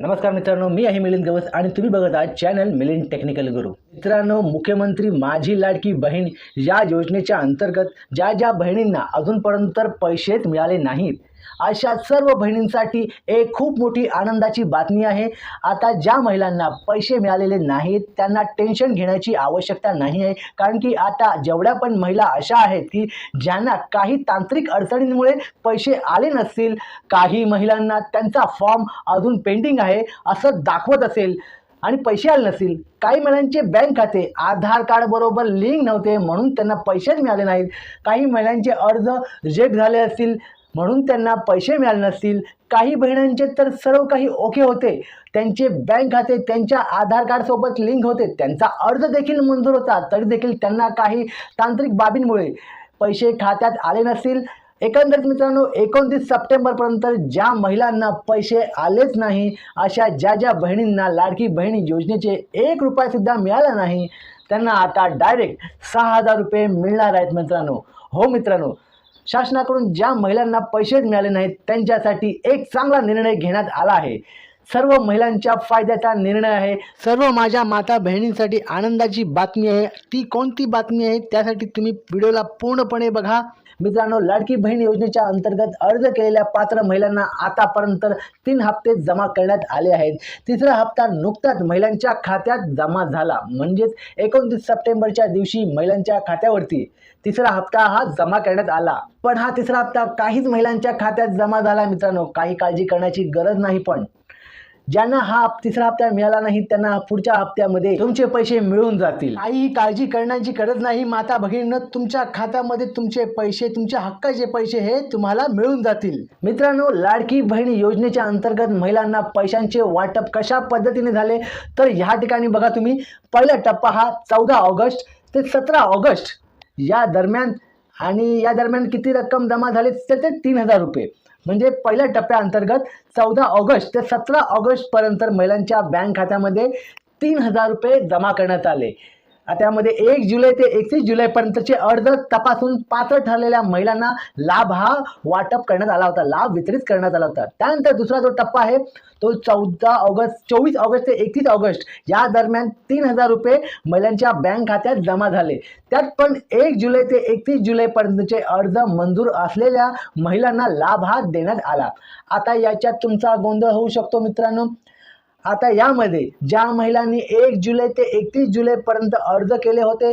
नमस्कार मित्रांनो मी आहे मिलिंद गवस आणि तुम्ही बघत आहात चॅनल मिलिंद टेक्निकल गुरु. मित्रांनो मुख्यमंत्री माझी लाडकी बहीण या योजनेच्या अंतर्गत ज्या ज्या बहिणींना अजूनपर्यंत तर पैसेच मिळाले नाहीत अशा सर्व बहिणींसाठी एक खूप मोठी आनंदाची बातमी आहे. आता ज्या महिलांना पैसे मिळालेले नाहीत त्यांना टेन्शन घेण्याची आवश्यकता नाही आहे. कारण की आता जेवढ्या पण महिला अशा आहेत की ज्यांना काही तांत्रिक अडचणींमुळे पैसे आले नसतील काही महिलांना त्यांचा फॉर्म अजून पेंडिंग आहे असं दाखवत असेल आणि पैसे आले नसतील. काही महिलांचे बँक खाते आधार कार्ड बरोबर लिंक नव्हते म्हणून त्यांना पैसेच मिळाले नाहीत. काही महिलांचे अर्ज रिजेक्ट झाले असतील. म्हणून त्यांना पैसे मिळाले नसतील. काही बहिणांचे तर सर्व काही ओके होते. त्यांचे बँक खाते त्यांच्या आधार कार्डसोबत लिंक होते. त्यांचा अर्ज देखील मंजूर होता. तरी देखील त्यांना काही तांत्रिक बाबींमुळे पैसे खात्यात आले नसतील. एकंदरीत मित्रांनो एकोणतीस सप्टेंबरपर्यंत ज्या महिलांना पैसे आलेच नाही अशा ज्या ज्या बहिणींना लाडकी बहिणी योजनेचे एक रुपयासुद्धा मिळाला नाही त्यांना आता डायरेक्ट सहा हजार रुपये मिळणार आहेत मित्रांनो. हो मित्रांनो शासनाकडून ज्या महिलांना पैसेच मिळाले नाहीत त्यांच्यासाठी एक चांगला निर्णय घेण्यात आला आहे. सर्व महिलांच्या फायद्याचा निर्णय आहे. सर्व माझ्या माता बहिणींसाठी आनंदाची बातमी आहे. ती कोणती बातमी आहे त्यासाठी तुम्ही व्हिडिओला पूर्णपणे बघा. मित्रांनो लाडकी बहीण योजनेच्या अंतर्गत अर्ज केलेल्या पात्र महिलांना आतापर्यंत तीन हप्ते जमा करण्यात आले आहेत. तिसरा हप्ता नुकताच महिलांच्या खात्यात जमा झाला. म्हणजेच एकोणतीस सप्टेंबरच्या दिवशी महिलांच्या खात्यावरती तिसरा हप्ता हा जमा करण्यात आला. पण हा तिसरा हप्ता काहीच महिलांच्या खात्यात जमा झाला मित्रांनो. काही काळजी करण्याची गरज नाही पण ज्यांना हा तिसरा हप्ता मिळाला नाही त्यांना पुढच्या हप्त्यामध्ये तुमचे पैसे मिळून जातील. काही काळजी करण्याची गरज नाही. माता भगिनीनं तुमच्या खात्यामध्ये तुमचे पैसे तुमच्या हक्काचे पैसे हे तुम्हाला मिळून जातील. मित्रांनो लाडकी बहीण योजनेच्या अंतर्गत महिलांना पैशांचे वाटप कशा पद्धतीने झाले? तर ह्या ठिकाणी बघा तुम्ही पहिला टप्पा हा चौदा ऑगस्ट ते सतरा ऑगस्ट या दरम्यान आणि या दरम्यान किती रक्कम जमा झाली तर ते तीन हजार रुपये. म्हणजे पहिल्या टप्प्याअंतर्गत चौदा ऑगस्ट ते सतरा ऑगस्टपर्यंत महिलांच्या बँक खात्यामध्ये तीन हजार रुपये जमा करण्यात आले. त्यामध्ये एक जुलै ते एकतीस जुलैपर्यंतचे अर्ज तपासून पात्र ठरलेल्या महिलांना लाभ हा वाटप करण्यात आला होता लाभ वितरित करण्यात आला होता. त्यानंतर दुसरा जो टप्पा आहे तो चौदा ऑगस्ट चोवीस ऑगस्ट ते एकतीस ऑगस्ट या दरम्यान तीन हजार रुपये महिलांच्या बँक खात्यात जमा झाले. त्यात पण एक जुलै ते एकतीस जुलैपर्यंतचे अर्ज मंजूर असलेल्या महिलांना लाभ हा देण्यात आला. आता याच्यात तुमचा गोंधळ होऊ शकतो मित्रांनो. आता यामध्ये ज्या महिलांनी एक जुलै ते एकतीस जुलैपर्यंत अर्ज केले होते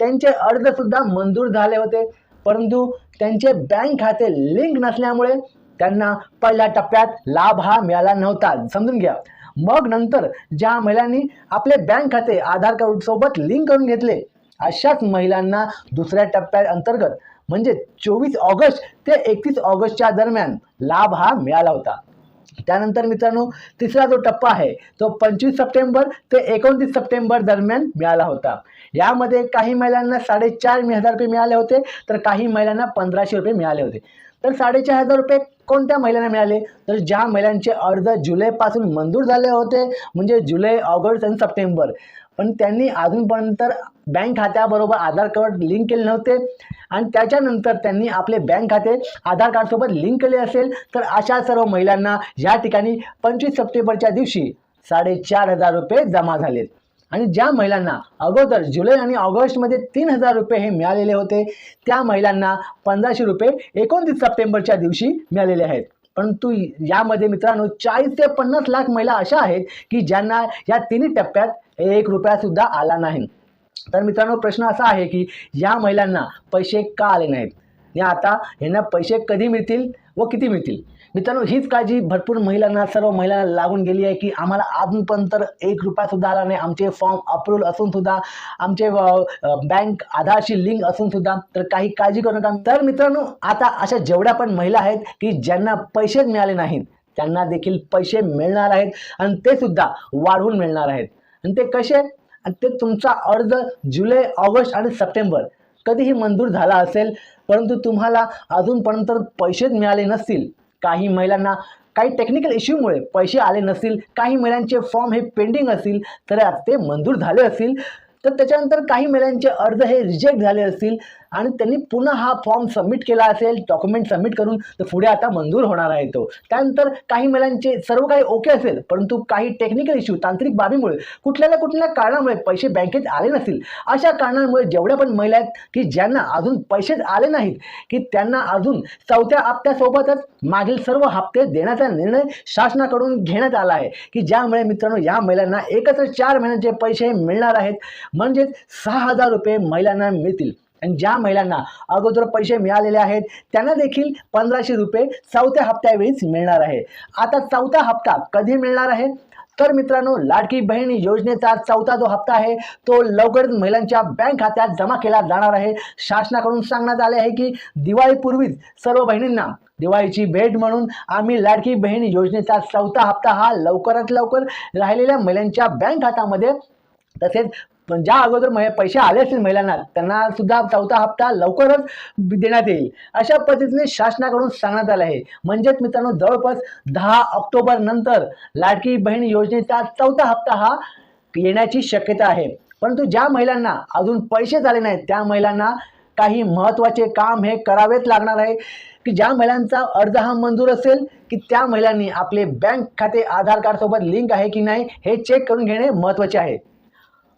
त्यांचे अर्जसुद्धा मंजूर झाले होते. परंतु त्यांचे बँक खाते लिंक नसल्यामुळे त्यांना पहिल्या टप्प्यात लाभ हा मिळाला नव्हता. समजून घ्या. मग नंतर ज्या महिलांनी आपले बँक खाते आधार कार्ड सोबत लिंक करून घेतले अशाच महिलांना दुसऱ्या टप्प्या अंतर्गत म्हणजे चोवीस ऑगस्ट ते एकतीस ऑगस्टच्या दरम्यान लाभ हा मिळाला होता. त्यानंतर मित्रांनो तिसरा जो टप्पा आहे तो पंचवीस सप्टेंबर ते एकोणतीस सप्टेंबर दरम्यान मिळाला होता. यामध्ये काही महिलांना साडेचार हजार रुपये मिळाले होते तर काही महिलांना पंधराशे रुपये मिळाले होते. तर साडेचार हजार रुपये कोणत्या महिलांना मिळाले? तर ज्या महिलांचे अर्ज जुलैपासून मंजूर झाले होते म्हणजे जुलै ऑगस्ट आणि सप्टेंबर. पण त्यांनी अजूनपर्यंत बँक खात्याबरोबर आधार कार्ड लिंक केले नव्हते. आणि त्याच्यानंतर त्यांनी आपले बँक खाते आधार कार्डसोबत लिंक केले असेल तर अशा सर्व महिलांना या ठिकाणी पंचवीस सप्टेंबरच्या दिवशी साडेचार हजार रुपये जमा झालेत. आणि ज्या महिलांना अगोदर जुलै आणि ऑगस्टमध्ये तीन हजार रुपये हे मिळालेले होते त्या महिलांना पंधराशे रुपये एकोणतीस सप्टेंबरच्या दिवशी मिळालेले आहेत. परंतु यामध्ये मित्रांनो चाळीस ते पन्नास लाख महिला अशा आहेत की ज्यांना या तिन्ही टप्प्यात एक रुपयासुद्धा आला नाही. तर मित्रांनो प्रश्न असा आहे की या महिलांना पैसे का आले नाहीत? आणि आता यांना पैसे कधी मिळतील व किती मिळतील? मित्रांनो हीच काळजी भरपूर महिलांना सर्व महिलांना लागून गेली आहे की आम्हाला अजूनपर्यंत एक रुपयासुद्धा आला नाही. आमचे फॉर्म अप्रूव्हल असून सुद्धा आमचे बँक आधारशी लिंक असून सुद्धा तर काही काळजी करू नका. तर मित्रांनो आता अशा जेवढ्या पण महिला आहेत की ज्यांना पैसेच मिळाले नाहीत त्यांना देखील पैसे मिळणार आहेत आणि ते सुद्धा वाढवून मिळणार आहेत. आणि ते कसे? आणि ते तुमचा अर्ज जुलै ऑगस्ट आणि सप्टेंबर कधीही मंजूर झाला असेल परंतु तुम्हाला अजूनपर्यंत पैसेच मिळाले नसतील. काही महिलांना काही टेक्निकल इश्यूमुळे पैसे आले नसतील काही महिलांचे फॉर्म हे पेंडिंग असतील तर ते मंजूर झाले असतील. तर त्याच्यानंतर काही महिलांचे अर्ज हे रिजेक्ट झाले असतील आणि त्यांनी पुन्हा हा फॉर्म सबमिट केला असेल डॉक्युमेंट सबमिट करून तर पुढे आता मंजूर होणार आहे तो. त्यानंतर काही महिलांचे सर्व काही ओके असेल परंतु काही टेक्निकल इश्यू तांत्रिक बाबीमुळे कुठल्या ना कुठल्या कारणामुळे पैसे बँकेत आले नसतील. अशा कारणांमुळे जेवढ्या पण महिला आहेत की ज्यांना अजून पैसेच आले नाहीत की त्यांना अजून चौथ्या हप्त्यासोबतच मागील सर्व हप्ते देण्याचा निर्णय शासनाकडून घेण्यात आला आहे. की ज्यामुळे मित्रांनो या महिलांना एकत्र चार महिन्यांचे पैसे मिळणार आहेत. म्हणजेच सहा हजार रुपये महिलांना मिळतील. आणि ज्या महिलांना अगोदर पैसे मिळालेले आहेत त्यांना देखील पंधराशे रुपये चौथ्या हप्त्यावेळीच मिळणार आहे. आता चौथा हप्ता कधी मिळणार आहे? तर मित्रांनो लाडकी बहीण योजनेचा चौथा जो हप्ता आहे तो लवकरच महिलांच्या बँक खात्यात जमा केला जाणार आहे. शासनाकडून सांगण्यात आले आहे की दिवाळीपूर्वीच सर्व बहिणींना दिवाळीची भेट म्हणून आम्ही लाडकी बहीण योजनेचा चौथा हप्ता हा लवकरात लवकर राहिलेल्या महिलांच्या बँक खात्यामध्ये तसेच पण ज्या अगोदर महि पैसे आले असतील महिलांना त्यांना सुद्धा चौथा हप्ता लवकरच देण्यात येईल. अशा पद्धतीने शासनाकडून सांगण्यात आलं आहे. म्हणजेच मित्रांनो जवळपास दहा ऑक्टोबर नंतर लाडकी बहीण योजनेचा चौथा हप्ता हा येण्याची शक्यता आहे. परंतु ज्या महिलांना अजून पैसे झाले नाहीत त्या महिलांना काही महत्त्वाचे काम हे करावेच लागणार आहे. की ज्या महिलांचा अर्ज हा मंजूर असेल की त्या महिलांनी आपले बँक खाते आधार कार्डसोबत लिंक आहे की नाही हे चेक करून घेणे महत्त्वाचे आहे.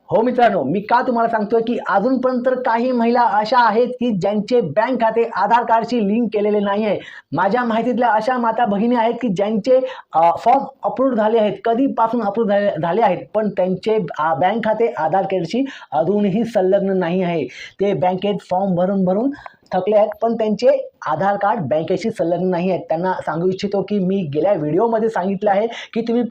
हो मित्रांनो मी का तुम्हाला सांगतोय की अजूनपर्यंत काही महिला अशा आहेत की ज्यांचे बँक खाते आधार कार्डशी लिंक केलेले नाही आहे माझ्या माहितीतल्या अशा माता भगिनी आहेत की ज्यांचे फॉर्म अप्रूव्ह झाले आहेत कधीपासून अप्रूव्ह झाले झाले आहेत पण त्यांचे बँक खाते आधार कार्डशी अजूनही संलग्न नाही आहे. ते बँकेत फॉर्म भरून भरून थकले आहेत पण त्यांचे आधार कार्ड बँकेशी संलग्न नाही आहेत. त्यांना सांगू इच्छितो की मी गेल्या व्हिडिओमध्ये सांगितलं आहे की तुम्ही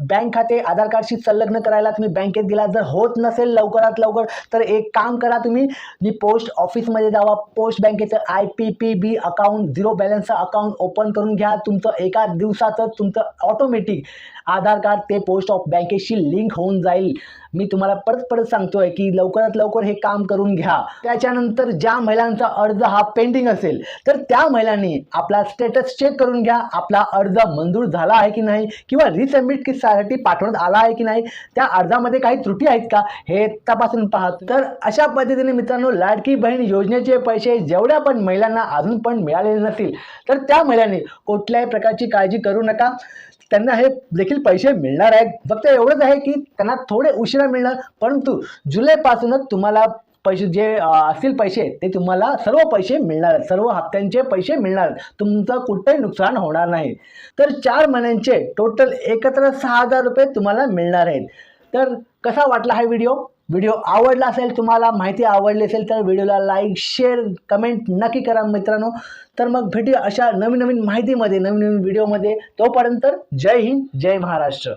बँक खाते आधार कार्डशी संलग्न करायला तुम्ही बँकेत गेला जर होत नसेल लवकरात लवकर तर एक काम करा तुम्ही मी पोस्ट ऑफिसमध्ये जावा. पोस्ट बँकेचं I P P B account zero बॅलन्सचं account open करून घ्या. तुमचं एका दिवसाचं तुमचं ऑटोमॅटिक आधार कार्ड ते पोस्ट ऑफ बँकेशी लिंक होऊन जाईल. मी तुम्हाला परत परत सांगतोय की लवकरात लवकर हे काम करून घ्या. त्याच्यानंतर ज्या महिलांचा अर्ज हा पेंडिंग असेल तर त्या महिलांनी आपला स्टेटस चेक करून घ्या. आपला अर्ज मंजूर झाला आहे की नाही किंवा रिसबमिटसाठी पाठवण्यात आला आहे की नाही त्या अर्जामध्ये काही त्रुटी आहेत का हे तपासून पहा. तर अशा पद्धतीने मित्रांनो लाडकी बहीण योजनेचे पैसे जेवढ्या पण महिलांना अजून पण मिळालेले नसतील तर त्या महिलांनी कुठल्याही प्रकारची काळजी करू नका. त्यांना हे देखील पैसे मिळणार आहेत. फक्त एवढंच आहे की त्यांना थोडे उशिरा मिळणार परंतु जुलैपासूनच तुम्हाला पैसे जे असतील पैसे ते तुम्हाला सर्व पैसे मिळणार आहेत सर्व हप्त्यांचे पैसे मिळणार. तुमचं कुठंही नुकसान होणार नाही. तर चार महिन्यांचे टोटल एकत्र सहा हजार रुपये तुम्हाला मिळणार आहेत. तर कसा वाटला हा व्हिडिओ व्हिडिओ आवडला असेल तुम्हाला माहिती आवडली असेल तर व्हिडिओला लाईक शेअर कमेंट नक्की करा मित्रांनो. तर मग भेटूया अशा नवीन नवीन माहितीमध्ये नवीन नवीन व्हिडिओमध्ये. तोपर्यंत जय हिंद जय महाराष्ट्र.